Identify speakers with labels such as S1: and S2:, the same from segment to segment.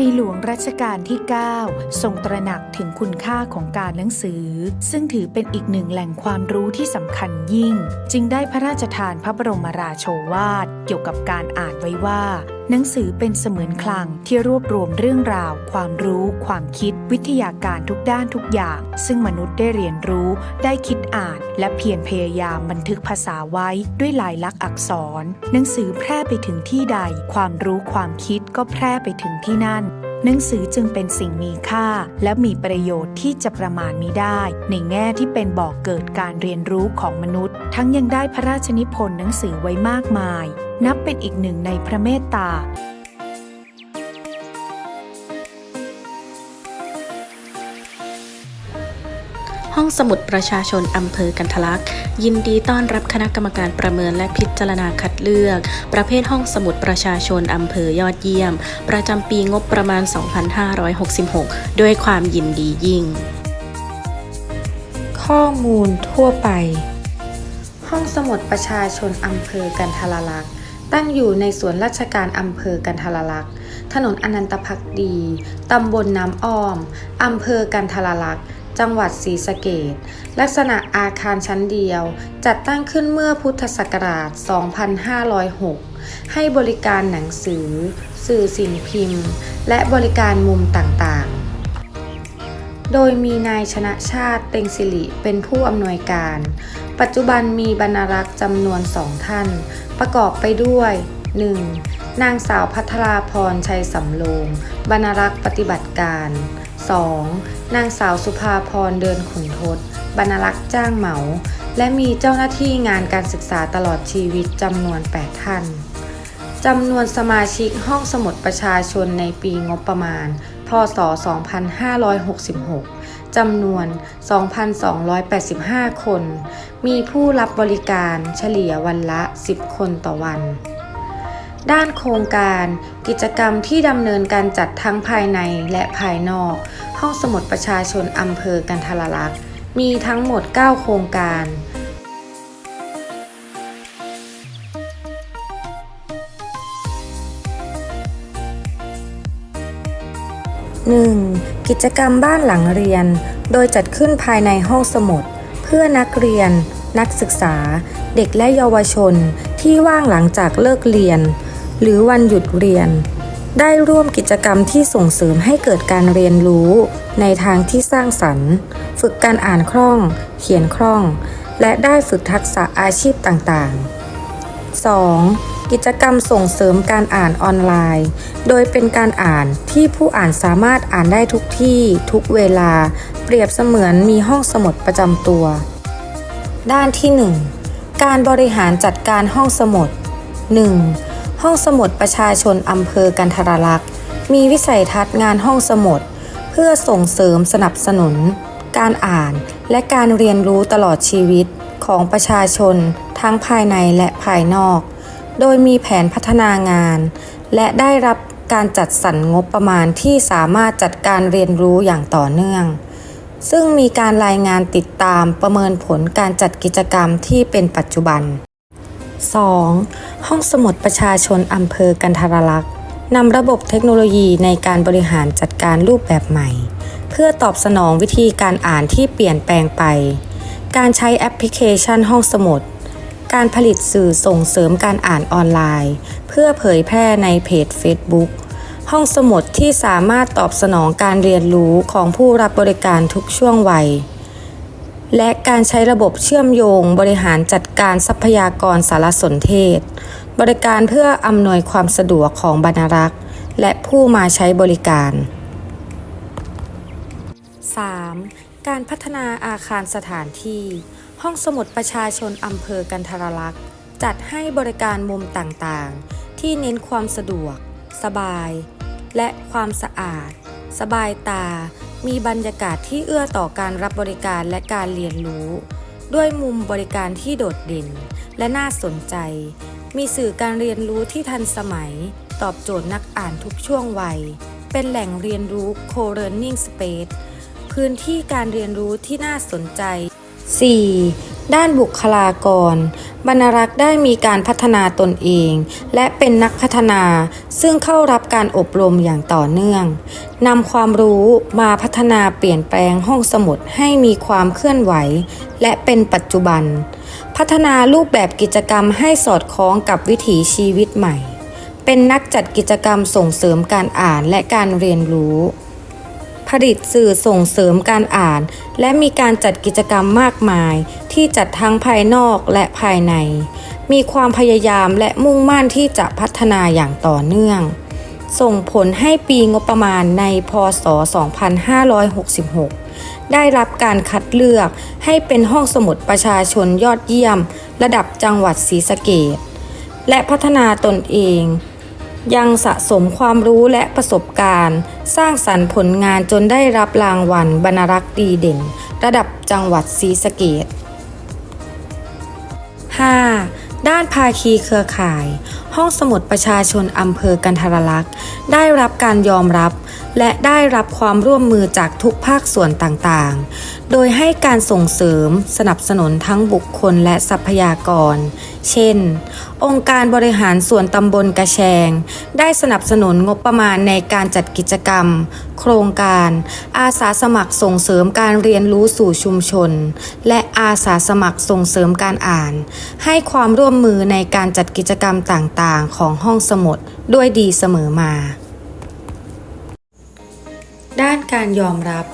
S1: ในหลวงรัชกาลที่ 9 ทรงตระหนักถึงคุณค่าของการหนังสือ ซึ่งถือเป็นอีกหนึ่งแหล่งความรู้ที่สำคัญยิ่ง จึงได้พระราชทานพระบรมราโชวาทเกี่ยวกับการอ่านไว้ว่า หนังสือเป็นเสมือนคลังที่รวบรวมเรื่องราว ความรู้ ความคิด วิทยาการทุกด้านทุกอย่าง ซึ่งมนุษย์ได้เรียนรู้ ได้คิดอ่าน และเพียรพยายามบันทึกภาษาไว้ด้วยลายลักษณ์อักษร หนังสือแพร่ไปถึงที่ใด ความรู้ความคิดก็แพร่ไปถึงที่นั่น หนังสือจึงเป็นสิ่งมีค่า และมีประโยชน์ที่จะประมาณมิได้ ในแง่ที่เป็นบ่อกเกิดการเรียนรู้ของมนุษย์ ทั้งยังได้พระราชนิพนธ์หนังสือไว้มากมาย นับเป็นอีกหนึ่งในพระเมตตา
S2: ห้องสมุดประชาชนอำเภอกันทะลักยินดีต้อนรับคณะกรรมการประเมินและพิจารณาคัดเลือก ประเภทห้องสมุดประชาชนอำเภอยอดเยี่ยม ประจำปีงบประมาณ 2566 ด้วยความยินดียิ่ง
S3: ข้อมูลทั่วไป ห้องสมุดประชาชนอำเภอกันทรลักษ์ตั้งอยู่ในสวนราชการอำเภอกันทรลักษ์ถนนอนันตพักดี ตำบลน้ำอ้อม อำเภอกันทรลักษ์ จังหวัดศรีสะเกษลักษณะอาคารชั้นเดียว จัดตั้งขึ้นเมื่อพุทธศักราช 2506 ให้บริการหนังสือ สื่อสิ่งพิมพ์ และบริการมุมต่างๆโดยมีนายชนะชาติเต็งสิริเป็นผู้อำนวยการ ปัจจุบันมีบรรณารักษ์จำนวนสองท่าน ประกอบไปด้วย 1. นางสาวพัทราพรชัยสำโรงบรรณารักษ์ปฏิบัติการ 2. นางสาวสุภาพรเดินขุนทศบรรณารักษ์จ้างเหมา และมีเจ้าหน้าที่งานการศึกษาตลอดชีวิตจำนวน 8 ท่านจำนวนสมาชิกห้องสมุดประชาชนในปีงบประมาณ พศ 2566 จำนวน 2,285 คน มีผู้รับบริการเฉลี่ยวันละ 10 คนต่อวัน ด้านโครงการ กิจกรรมที่ดำเนินการจัดทั้งภายในและภายนอก ห้องสมุดประชาชนอำเภอกันทรลักษณ์มีทั้งหมด 9 โครงการ 1. กิจกรรมบ้านหลังเรียน โดยจัดขึ้นภายในห้องสมุด เพื่อนักเรียน นักศึกษา เด็กและเยาวชนที่ว่างหลังจากเลิกเรียน หรือวันหยุดเรียน ได้ร่วมกิจกรรมที่ส่งเสริมให้เกิดการเรียนรู้ในทางที่สร้างสรรค์ ฝึกการอ่านคล่อง เขียนคล่อง และได้ฝึกทักษะอาชีพต่างๆ 2. กิจกรรมส่งเสริมการอ่านออนไลน์ โดยเป็นการอ่านที่ผู้อ่านสามารถอ่านได้ทุกที่ทุกเวลา เปรียบเสมือนมีห้องสมุดประจำตัว ด้านที่ 1 การบริหารจัดการห้องสมุด 1. ห้องสมุดประชาชนอำเภอกันทรลักษณ์ มีวิสัยทัศน์งานห้องสมุด เพื่อส่งเสริมสนับสนุน การอ่านและการเรียนรู้ตลอดชีวิตของประชาชนทั้งภายในและภายนอก โดยมีแผนพัฒนางาน และได้รับการจัดสรรงบประมาณที่สามารถจัดการเรียนรู้อย่างต่อเนื่อง ซึ่งมีการรายงานติดตามประเมินผลการจัดกิจกรรมที่เป็นปัจจุบัน 2. ห้องสมุดประชาชนอำเภอกันทรลักษ์นำระบบเทคโนโลยีในการบริหารจัดการรูปแบบใหม่ เพื่อตอบสนองวิธีการอ่านที่เปลี่ยนแปลงไป การใช้แอปพลิเคชันห้องสมุด การผลิตสื่อส่งเสริมการอ่านออนไลน์ เพื่อเผยแพร่ในเพจ Facebook ห้องสมุดที่สามารถตอบสนองการเรียนรู้ของผู้รับบริการทุกช่วงวัย และการใช้ระบบเชื่อมโยงบริหารจัดการทรัพยากรสารสนเทศ บริการเพื่ออำนวยความสะดวกของบรรณารักษ์และผู้มาใช้บริการ 3. การพัฒนาอาคารสถานที่ ห้องสมุดประชาชนอำเภอกันทรลักษ์จัดให้บริการมุมต่างๆ ที่เน้นความสะดวก สบาย และความสะอาด สบายตา มีบรรยากาศที่เอื้อต่อการรับบริการและการเรียนรู้ ด้วยมุมบริการที่โดดเด่น และน่าสนใจ มีสื่อการเรียนรู้ที่ทันสมัย ตอบโจทย์นักอ่านทุกช่วงวัย เป็นแหล่งเรียนรู้ Co-learning Space พื้นที่การเรียนรู้ที่น่าสนใจ 4. ด้านบุคลากร บรรรักษ์ได้มีการพัฒนาตนเอง และเป็นนักพัฒนาซึ่งเข้ารับการอบรมอย่างต่อเนื่องนำความรู้มาพัฒนาเปลี่ยนแปลงห้องสมุดให้มีความเคลื่อนไหว และเป็นปัจจุบัน พัฒนารูปแบบกิจกรรมให้สอดคล้องกับวิถีชีวิตใหม่ เป็นนักจัดกิจกรรมส่งเสริมการอ่านและการเรียนรู้ ผลิตสื่อส่งเสริมการอ่าน และมีการจัดกิจกรรมมากมาย ที่จัดทั้งภายนอกและภายใน มีความพยายามและมุ่งมั่นที่จะพัฒนาอย่างต่อเนื่อง ส่งผลให้ปีงบประมาณในพศ 2566 ได้รับการคัดเลือกให้เป็นห้องสมุดประชาชนยอดเยี่ยม ระดับจังหวัดศรีสะเกษและพัฒนาตนเอง ยังสะสมความรู้และประสบการณ์ สร้างสรรค์ผลงานจนได้รับรางวัลบรรณรักษ์ดีเด่น ระดับจังหวัดศรีสะเกด 5. ด้านภาคีเครือข่าย ห้องสมุดประชาชนอำเภอกันทรลักษณ์ ได้รับการยอมรับ และได้รับความร่วมมือจากทุกภาคส่วนต่างๆ โดยให้การส่งเสริมสนับสนุนทั้งบุคคลและทรัพยากร เช่น องค์การบริหารส่วนตำบลกระแชง ได้สนับสนุนงบประมาณในการจัดกิจกรรม โครงการ อาสาสมัครส่งเสริมการเรียนรู้สู่ชุมชน และอาสาสมัครส่งเสริมการอ่าน ให้ความร่วมมือในการจัดกิจกรรมต่างๆ ของห้องสมุดด้วยดีเสมอมา ด้านการยอมรับ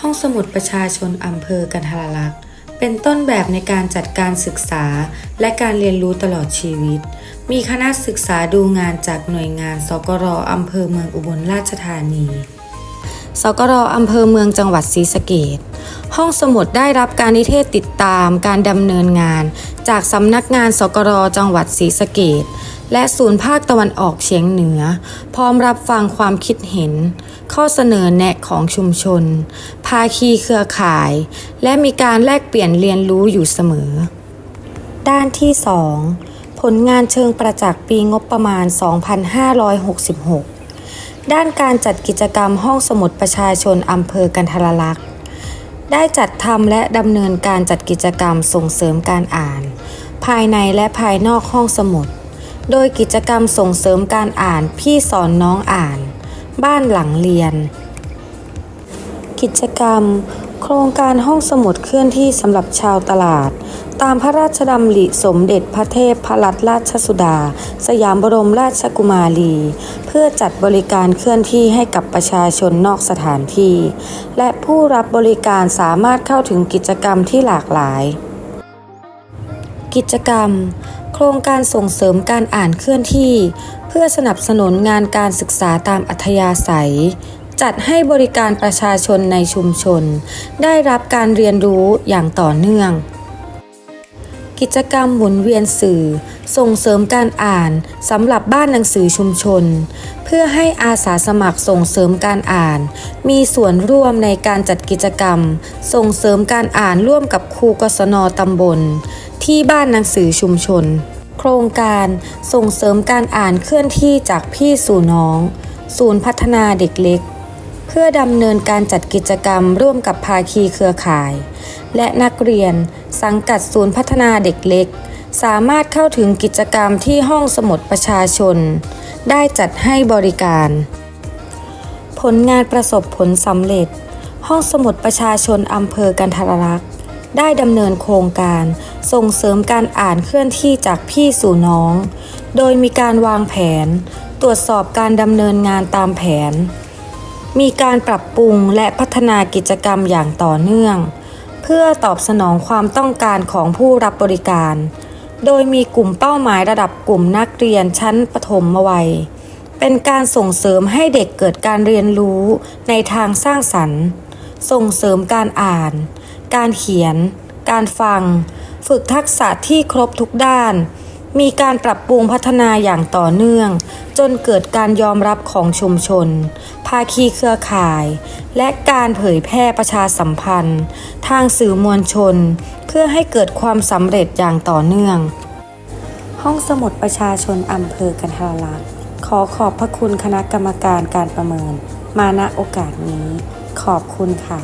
S3: ห้องสมุดประชาชนอำเภอกันทรลักษณ์เป็นต้นแบบในการจัดการศึกษาและการเรียนรู้ตลอดชีวิต มีคณะศึกษาดูงานจากหน่วยงานสกรอำเภอเมืองอุบลราชธานี สกรอำเภอเมืองจังหวัดศรีสะเกษ ห้องสมุดได้รับการนิเทศติดตามการดำเนินงาน จากสำนักงานสกรจังหวัดศรีสะเกษและศูนย์ภาคตะวันออกเฉียงเหนือ พร้อมรับฟังความคิดเห็น ข้อเสนอแนะของชุมชน ภาคีเครือข่าย และมีการแลกเปลี่ยนเรียนรู้อยู่เสมอ ด้านที่ 2 ผลงานเชิงประจักษ์ปีงบประมาณ 2566 ด้านการจัดกิจกรรมห้องสมุดประชาชนอำเภอกันทรลักษณ์ ได้จัดทำและดำเนินการจัดกิจกรรมส่งเสริมการอ่าน ภายในและภายนอกห้องสมุด โดยกิจกรรมส่งเสริมการอ่านพี่สอนน้องอ่าน บ้านหลังเรียน กิจกรรม โครงการห้องสมุดเคลื่อนที่สำหรับชาวตลาด ตามพระราชดำริสมเด็จพระเทพพรัตนราชสุดา สยามบรมราชกุมารี เพื่อจัดบริการเคลื่อนที่ให้กับประชาชนนอกสถานที่ และผู้รับบริการสามารถเข้าถึงกิจกรรมที่หลากหลาย กิจกรรม โครงการส่งเสริมการอ่านเคลื่อนที่ เพื่อสนับสนุนงานการศึกษาตามอัธยาศัยจัดให้บริการประชาชนในชุมชน ได้รับการเรียนรู้อย่างต่อเนื่อง กิจกรรมหมุนเวียนสื่อ ส่งเสริมการอ่านสำหรับบ้านหนังสือชุมชน เพื่อให้อาสาสมัครส่งเสริมการอ่าน มีส่วนร่วมในการจัดกิจกรรม ส่งเสริมการอ่านร่วมกับครูกศนตำบล ที่บ้านหนังสือชุมชน โครงการส่งเสริมการอ่านเคลื่อนที่จากพี่สู่น้อง ศูนย์พัฒนาเด็กเล็ก เพื่อดำเนินการจัดกิจกรรมร่วมกับภาคีเครือข่าย และนักเรียน สังกัดศูนย์พัฒนาเด็กเล็ก สามารถเข้าถึงกิจกรรมที่ห้องสมุดประชาชน ได้จัดให้บริการ ผลงานประสบผลสำเร็จ ห้องสมุดประชาชนอำเภอกันทรลักษณ์ได้ดำเนินโครงการส่งเสริมการอ่านเคลื่อนที่จากพี่สู่น้อง โดยมีการวางแผน ตรวจสอบการดำเนินงานตามแผน มีการปรับปรุงและพัฒนากิจกรรมอย่างต่อเนื่อง เพื่อตอบสนองความต้องการของผู้รับบริการ โดยมีกลุ่มเป้าหมายระดับกลุ่มนักเรียนชั้นประถมวัย เป็นการส่งเสริมให้เด็กเกิดการเรียนรู้ในทางสร้างสรรค์ ส่งเสริมการอ่าน การเขียน การฟัง ฝึกทักษะที่ครบทุกด้าน มีการปรับปรุงพัฒนาอย่างต่อเนื่อง จนเกิดการยอมรับของชุมชน ภาคีเครือข่าย และการเผยแพร่ประชาสัมพันธ์ ทางสื่อมวลชน เพื่อให้เกิดความสำเร็จอย่างต่อเนื่อง ห้องสมุดประชาชนอำเภอกันทรลักษ์ขอขอบพระคุณคณะกรรมการการประเมิน มาณโอกาสนี้ ขอบคุณค่ะ